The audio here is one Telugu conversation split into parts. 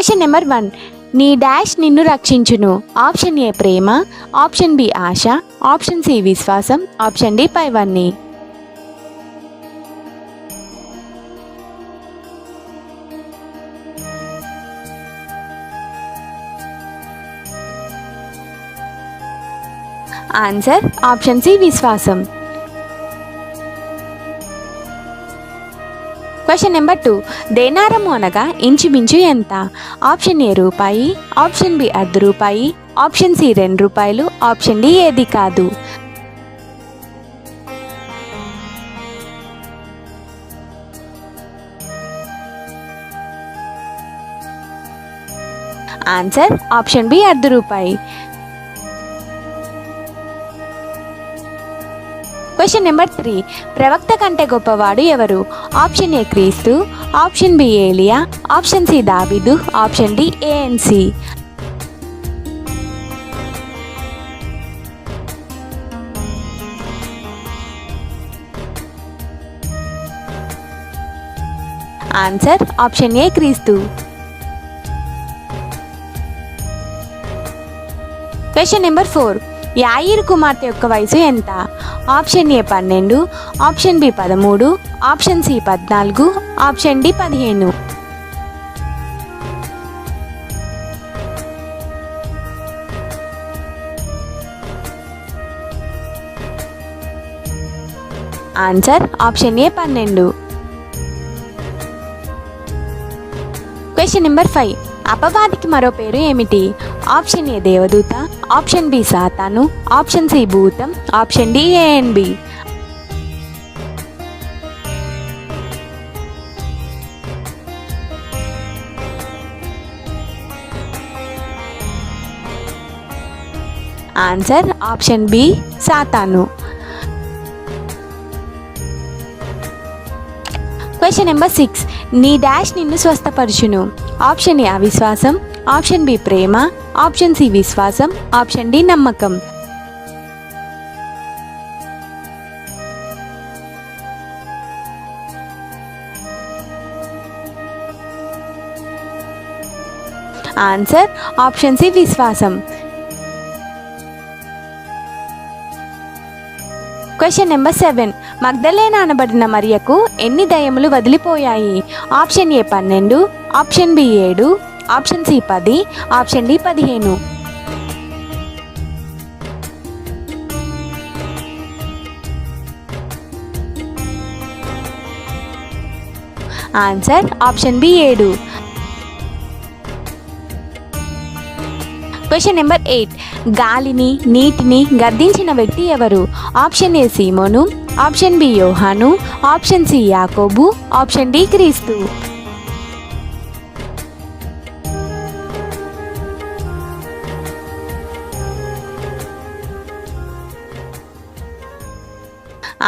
Question number one. నీ డాష్ నిన్ను రక్షించును. ఆప్షన్ ఏ ప్రేమ ఆప్షన్ బి ఆశ ఆప్షన్ సి విశ్వాసం ఆప్షన్ డి పైవన్నీ. ఆన్సర్ ఆప్షన్ సి విశ్వాసం. క్వశ్చన్ నెంబర్ టూ దేనారము అనగా ఇంచుమించు ఎంత? ఆప్షన్ ఏ రూపాయి ఆప్షన్ బి అర్ధ రూపాయి ఆప్షన్ సి రెండు రూపాయలు ఆప్షన్ డి ఏది కాదు. ఆన్సర్ ఆప్షన్ బి అర్ధ రూపాయి. క్వశ్చన్ నెంబర్ త్రీ ప్రవక్త కంటే గొప్పవాడు ఎవరు? ఆప్షన్ ఏ క్రీస్తు ఆప్షన్ బి ఏలియా option C David option D A and C answer option A క్రీస్తు. క్వశ్చన్ నెంబర్ ఫోర్ యాయిర్ కుమార్తె యొక్క వయసు ఎంత? ఆప్షన్ ఏ పన్నెండు ఆప్షన్ బి పదమూడు ఆప్షన్ సి పద్నాలుగు ఆప్షన్ డి పదిహేను. ఆన్సర్ ఆప్షన్ ఏ పన్నెండు. Question number five. అపవాదికి మరో పేరు ఏమిటి? ఆప్షన్ ఏ దేవదూత ఆప్షన్ బి సాతాను ఆప్షన్ సి భూతం option D A and B answer option B సాతాను. క్వశ్చన్ నెంబర్ సిక్స్ నీ డాష్ నిన్ను స్వస్థపరచును. ఆప్షన్ ఏ అవిశ్వాసం ఆప్షన్ బి ప్రేమ ఆప్షన్ సి విశ్వాసం ఆప్షన్ డి నమ్మకం. ఆన్సర్ ఆప్షన్ సి విశ్వాసం. Question number seven. మగ్ధలేన అనబడిన మరియకు ఎన్ని దయములు వదిలిపోయాయి? ఆప్షన్ ఏ పన్నెండు ఆప్షన్ బి ఏడు ఆప్షన్ సి పది ఆప్షన్ డి పదిహేను. ఆన్సర్ ఆప్షన్ బి ఏడు. Question number eight. గాలిని నీటిని గద్దించిన వ్యక్తి ఎవరు? ఆప్షన్ ఏ సీమోను ఆప్షన్ బి యోహాను ఆప్షన్ సి యాకోబు ఆప్షన్ డి క్రీస్తు.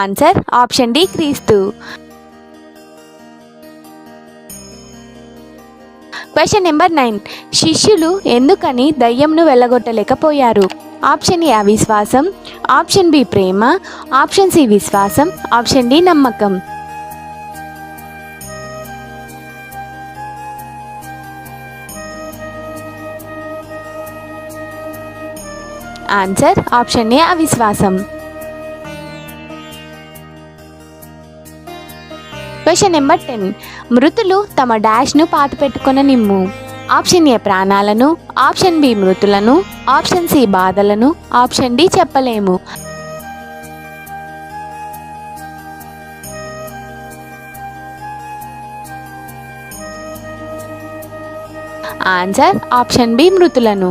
ఆన్సర్ ఆప్షన్ డి క్రీస్తు. క్వశ్చన్ నెంబర్ నైన్ శిష్యులు ఎందుకని దయ్యంను వెళ్ళగొట్టలేకపోయారు? ఆప్షన్ ఏ అవిశ్వాసం ఆప్షన్ బి ప్రేమ. ఆప్షన్ సి విశ్వాసం. ఆప్షన్ డి నమ్మకం. ఆన్సర్ ఆప్షన్ ఏ అవిశ్వాసం. Question number ten. మృతులు తమ డాష్ను పాటు పెట్టుకున్న నిమ్ము ఆప్షన్ ఏ ప్రాణాలను ఆప్షన్ బి మృతులను ఆప్షన్ సి బాధలను ఆప్షన్ డి చెప్పలేము. ఆన్సర్ ఆప్షన్ బి మృతులను.